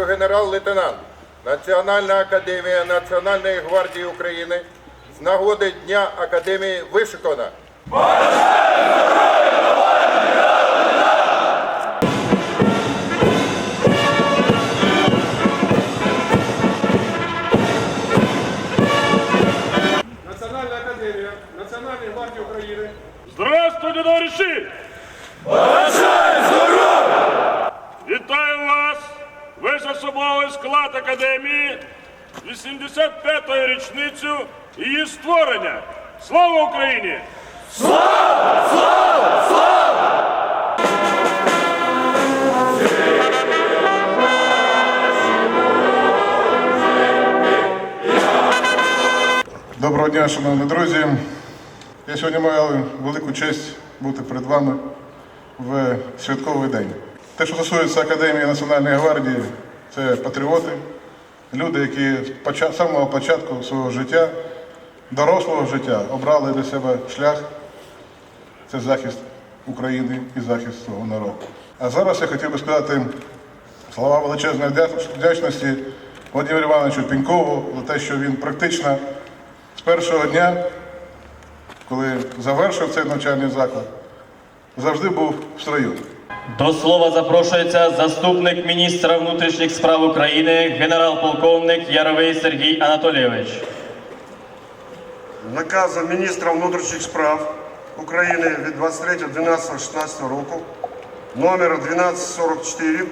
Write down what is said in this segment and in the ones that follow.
генерал-лейтенант Національна академія Національної гвардії України з нагоди Дня Академії вишикана. Національна академія Національної гвардії України Здравствуйте, товариші! Особовий склад Академії 85-ї річницю її створення. Слава Україні! Слава! Слава! Доброго дня, шановні друзі. Я сьогодні маю велику честь бути перед вами в святковий день. Те, що стосується Академії Національної гвардії, це патріоти, люди, які з самого початку свого життя, дорослого життя, обрали для себе шлях це захист України і захист свого народу. А зараз я хотів би сказати слова величезної вдячності Володимиру Івановичу Пінькову за те, що він практично з першого дня, коли завершив цей навчальний заклад, завжди був в строю. До слова запрошується заступник міністра внутрішніх справ України, генерал-полковник Яровий Сергій Анатолійович. наказом міністра внутрішніх справ України від 23.12.16 року номер 1244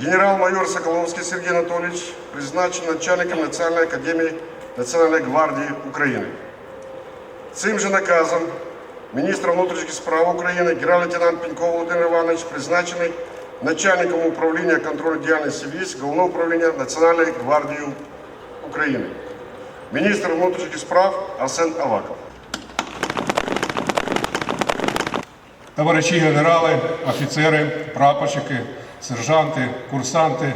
генерал-майор Соколовський Сергій Анатолійович призначений начальником Національної академії Національної гвардії України. Цим же наказом міністра внутрішніх справ України генерал-лейтенант Піньков Володимир Іванович призначений начальником управління контролю діяльності військ Головного управління Національної гвардії України. Міністр внутрішніх справ Арсен Аваков. товариші генерали, офіцери, прапорщики, сержанти, курсанти,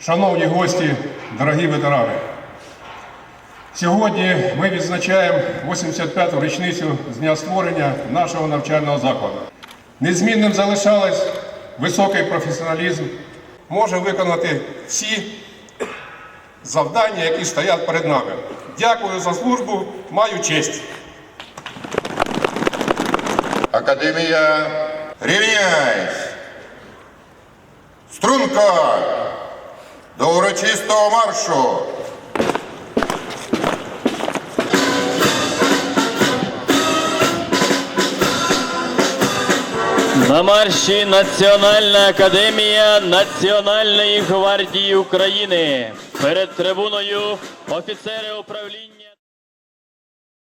шановні гості, дорогі ветерани. Сьогодні ми відзначаємо 85-ту річницю з дня створення нашого навчального закладу. Незмінним залишалось високий професіоналізм, може виконати всі завдання, які стоять перед нами. Дякую за службу, маю честь. Академія рівняйсь! Струнко! До урочистого маршу! На марші Національна академія Національної гвардії України. Перед трибуною офіцери управління.